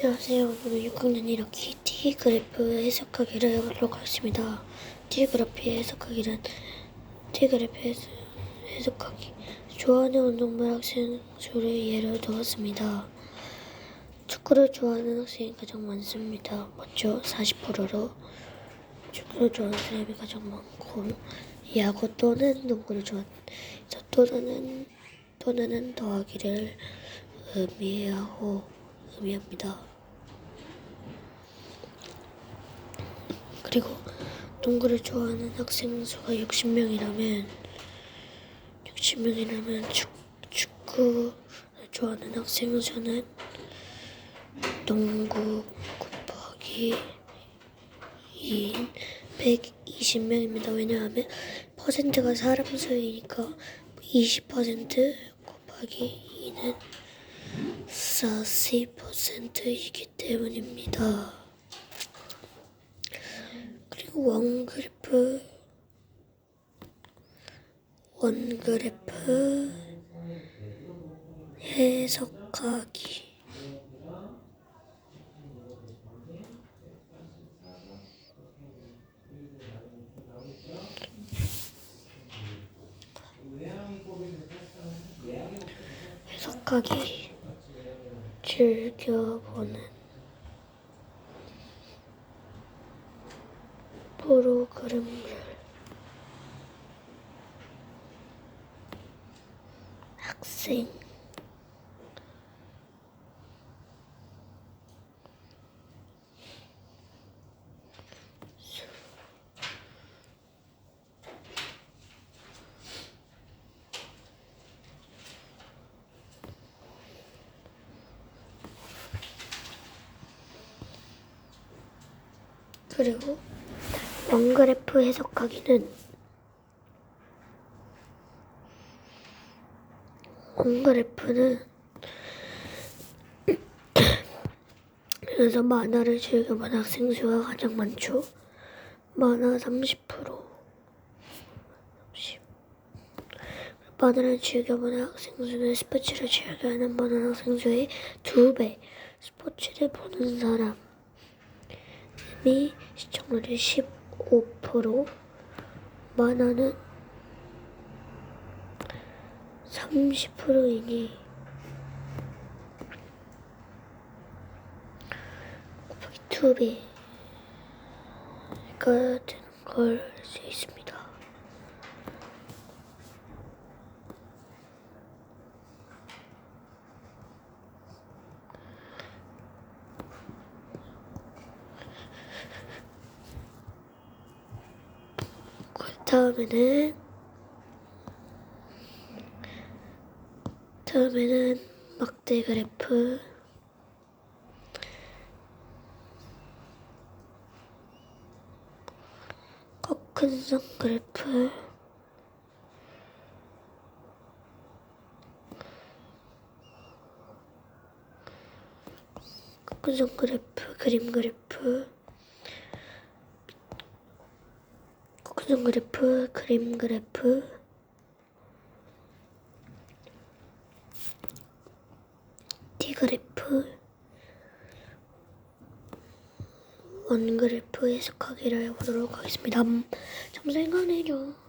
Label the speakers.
Speaker 1: 안녕하세요. 오늘은 6학년 1학기 T 그래프 해석하기를 해보도록 하겠습니다. T 그래프의 해석하기는 T 그래프 해석- 해석하기 좋아하는 운동부 학생 수를 예로 들었습니다. 축구를 좋아하는 학생이 가장 많습니다. 맞죠? 40%로 축구를 좋아하는 사람이 가장 많고 야구 또는 농구를 좋아하는 저 또는 또는 더하기를 의미하고 의미합니다. 그리고 농구를 좋아하는 학생 수가 60명이라면 60명이라면 축, 축구를 좋아하는 학생 수는 농구 곱하기 2인 120명입니다. 왜냐하면 퍼센트가 사람 수이니까 20% 곱하기 2는 40%이기 때문입니다. 그리고 원그래프 원그래프 해석하기 해석하기 즐겨보는 프로그램을 학생 그리고 원그래프 해석하기는 원그래프는 그래서 만화를 즐겨보는 학생 수가 가장 많죠. 만화 30%. 30. 만화를 즐겨보는 학생 수는 스포츠를 즐겨하는 보는 학생 수의 두 배. 스포츠를 보는 사람. 이 시청률이 15% 만화는 30%이니 곱하기 2배가 되는 걸알수 있습니다. 그 다음에는 다음에는 막대 그래프. 거큰선 그래프. 거큰선 그래프 그림 그래프 거큰선 그래프 그림 그래프 T그래프 원 그래프 해석하기를 해보도록 하겠습니다. 음, 좀 생각내줘.